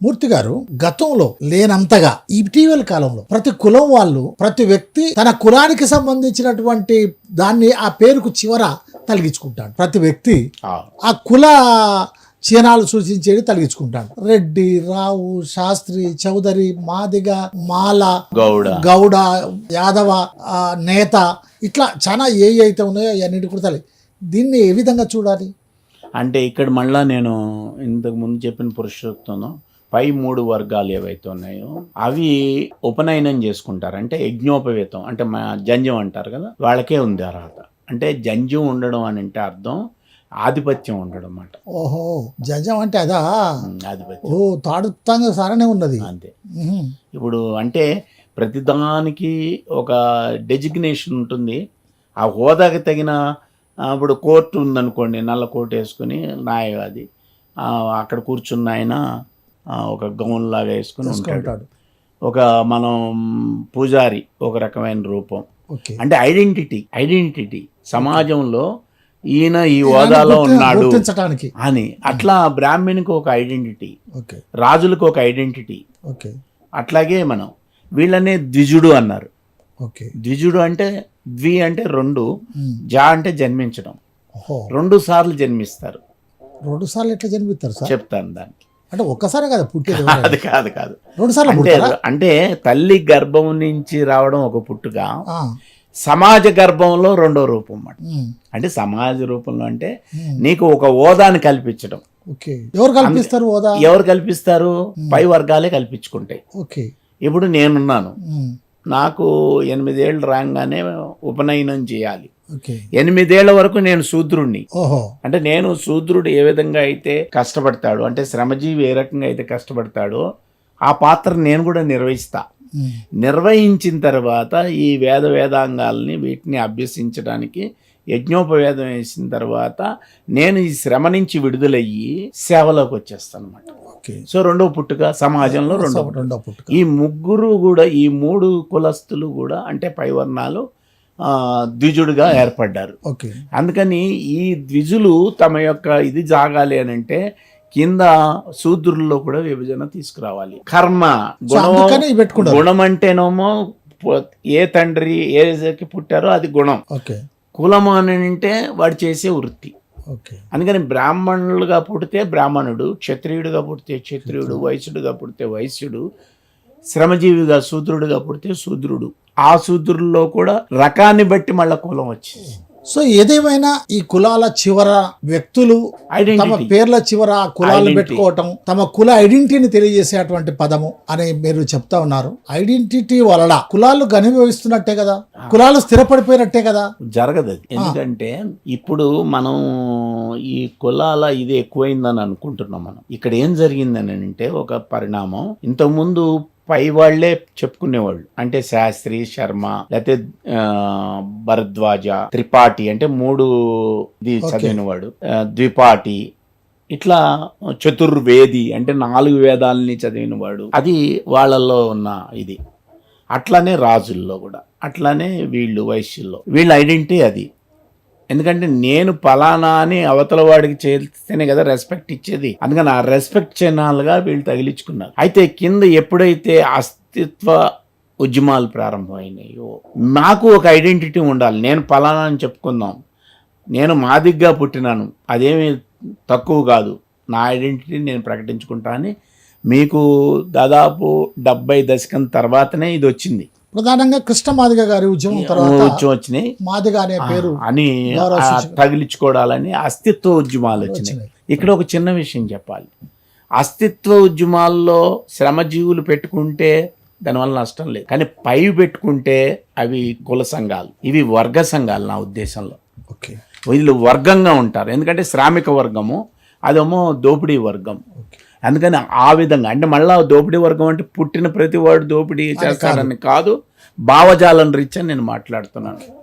మూర్తి గారు గతంలో లేనంతగా ఇటీవల కాలంలో ప్రతి కులం వాళ్ళు ప్రతి వ్యక్తి తన కులానికి సంబంధించినటువంటి దాన్ని ఆ పేరుకు చివర తలిగించుకుంటాడు. ప్రతి వ్యక్తి ఆ, కుల చిహ్నాలు సూచించేది తలిగించుకుంటాడు. రెడ్డి రావు శాస్త్రి చౌదరి మాదిగ మాల గౌడ. గౌడ యాదవ నేత ఇట్లా చాలా ఏ అయితే ఉన్నాయో అన్నిటి కూడా తల్లి దీన్ని ఏ విధంగా చూడాలి? అంటే ఇక్కడ మళ్ళా నేను ఇంతకు ముందు చెప్పిన పురుషోత్తంలో పై మూడు వర్గాలు ఏవైతే ఉన్నాయో అవి ఉపనయనం చేసుకుంటారు. అంటే యజ్ఞోపవేతం అంటే మా జంజం అంటారు కదా వాళ్ళకే ఉంది అర్హత. అంటే జంజం ఉండడం అని అంటే అర్థం ఆధిపత్యం ఉండడం అన్నమాట. ఓహో జజం అంటే అదా? ఆధిపత్యం. ఓ తాడుతంగా సారనే ఉన్నది. అంతే. ఇప్పుడు అంటే ప్రతిదానికి ఒక డెజిగ్నేషన్ ఉంటుంది. ఆ హోదాకి తగిన ఇప్పుడు కోర్టు ఉందనుకోండి నల్ల కోట్ వేసుకుని న్యాయవాది అక్కడ కూర్చున్న ఆయన ఒక గౌన్ లాగా వేసుకుని ఉంటాడు. ఒక మనం పూజారి ఒక రకమైన రూపం. అంటే ఐడెంటిటీ ఐడెంటిటీ సమాజంలో ఈయన ఈ హోదాలో ఉన్నాడు అని. అట్లా బ్రాహ్మణికి ఒక ఐడెంటిటీ రాజులకు ఒక ఐడెంటిటీ. ఓకే. అట్లాగే మనం వీళ్ళనే ద్విజుడు అన్నారు. ద్విజుడు అంటే ద్వి అంటే రెండు. జా అంటే జన్మించడం. రెండు సార్లు జన్మిస్తారు. రెండు సార్లు ఎట్లా జన్మిస్తారు చెప్తాను దానికి. అంటే ఒక్కసారి కదా పుట్టేది. అది కాదు కాదు. రెండు సార్లు అంటే అంటే తల్లి గర్భం నుంచి రావడం ఒక పుట్టుక సమాజ గర్భంలో రెండో రూపం అన్నమాట. అంటే సమాజ రూపంలో అంటే. నీకు ఒక హోదాని కల్పించడం. ఓకే. ఎవరు కల్పిస్తారు హోదా ఎవరు కల్పిస్తారు? పై వర్గాలే కల్పించుకుంటాయి. ఓకే. ఇప్పుడు నేనున్నాను. నాకు ఎనిమిదేళ్ళు రాగానే ఉపనయనం చేయాలి. ఎనిమిదేళ్ళ వరకు నేను శూద్రుణ్ణి. అంటే నేను శూద్రుడు ఏ విధంగా అయితే కష్టపడతాడు అంటే శ్రమజీవి ఏ రకంగా అయితే కష్టపడతాడో ఆ పాత్ర నేను కూడా నిర్వహిస్తా. నిర్వహించిన తర్వాత ఈ వేద వేదాంగాల్ని వీటిని అభ్యసించడానికి యజ్ఞోపవేదం వేసిన తర్వాత నేను ఈ శ్రమ నుంచి విడుదలయ్యి సేవలోకి వచ్చేస్తాను అనమాట ఓకే. సో రెండో పుట్టుక సమాజంలో రెండో. రెండో పుట్టుక. ఈ ముగ్గురు కూడా ఈ మూడు కులస్తులు కూడా అంటే పైవర్ణాలు ద్విజుడుగా ఏర్పడ్డారు. ఓకే అందుకని ఈ ద్విజులు తమ యొక్క ఇది జాగాలి అని అంటే కింద శూద్రుల్లో కూడా విభజన తీసుకురావాలి. కర్మ గుణం గుణం అంటేనేమో ఏ తండ్రి ఏకి పుట్టారో అది గుణం. ఓకే కులం అని అంటే వాడు చేసే వృత్తి. ఓకే అందుకని బ్రాహ్మణులుగా పుడితే బ్రాహ్మణుడు క్షత్రియుడిగా పుడితే క్షత్రియుడు వైశ్యుడిగా పుడితే వైశ్యుడు శ్రమజీవిగా శూద్రుడిగా పుడితే శూద్రుడు. ఆ శూద్రుల్లో కూడా రకాన్ని బట్టి మళ్ళీ కులం వచ్చింది సో ఏదేమైనా ఈ కులాల చివర వ్యక్తులు తమ పేర్ల చివర కులాలు. పెట్టుకోవటం తమ కుల ఐడెంటిటీని తెలియజేసేటువంటి పదము అని మీరు చెప్తా ఉన్నారు. ఐడెంటిటీ వలన కులాలు ఘనీభవిస్తున్నట్టే కదా? కులాలు స్థిరపడిపోయినట్టే కదా? జరగదు అది. ఎందుకంటే ఇప్పుడు మనం ఈ కులాల ఇది ఎక్కువైందని అనుకుంటున్నాం మనం. ఇక్కడ ఏం జరిగిందని అంటే ఒక పరిణామం. ఇంతకుముందు పై వాళ్ళే చెప్పుకునేవాళ్ళు. అంటే శాస్త్రి శర్మ లేకపోతే భరద్వాజ త్రిపాఠి అంటే మూడు ఇది. చదివినవాడు. ద్విపాఠి ఇట్లా చతుర్వేది అంటే నాలుగు వేదాలని చదివినవాడు. అది వాళ్ళల్లో ఉన్న ఇది. అట్లానే రాజుల్లో కూడా. అట్లానే వీళ్ళు వైశ్యుల్లో. వీళ్ళ ఐడెంటిటీ అది. ఎందుకంటే నేను పలానా అని అవతల వాడికి చేస్తేనే కదా రెస్పెక్ట్ ఇచ్చేది. అందుకని ఆ రెస్పెక్ట్ చిహ్నాలుగా వీళ్ళు తగిలించుకున్నారు. అయితే కింద ఎప్పుడైతే అస్తిత్వ ఉద్యమాలు ప్రారంభమైనాయో నాకు ఒక ఐడెంటిటీ ఉండాలి. నేను పలానా అని చెప్పుకుందాం. నేను మాదిగ్గా పుట్టినాను. అదేమి తక్కువ కాదు. నా ఐడెంటిటీ నేను ప్రకటించుకుంటా అని మీకు దాదాపు డెబ్బై దశకం తర్వాతనే ఇది వచ్చింది. ప్రధానంగా కృష్ణ మాదిగ గారి ఉద్యమం తర్వాత వచ్చి వచ్చినాయి. మాదిగ అనే పేరు అని. తగిలించుకోవడాలని అస్తిత్వ ఉద్యమాలు వచ్చినాయి. వచ్చినాయి. ఇక్కడ ఒక చిన్న విషయం చెప్పాలి. అస్తిత్వ ఉద్యమాల్లో శ్రమజీవులు పెట్టుకుంటే దానివల్ల నష్టం లేదు. కానీ పై పెట్టుకుంటే అవి కుల సంఘాలు. ఇవి వర్గ సంఘాలు నా ఉద్దేశంలో. ఓకే. వీళ్ళు వర్గంగా ఉంటారు. ఎందుకంటే శ్రామిక వర్గము అదేమో దోపిడీ వర్గం. అందుకని ఆ విధంగా అంటే మళ్ళా దోపిడీ వర్గం అంటే పుట్టిన ప్రతి వాడు దోపిడీ చేస్తాడని కాదు. భావజాలం రీత్యా నేను మాట్లాడుతున్నాను.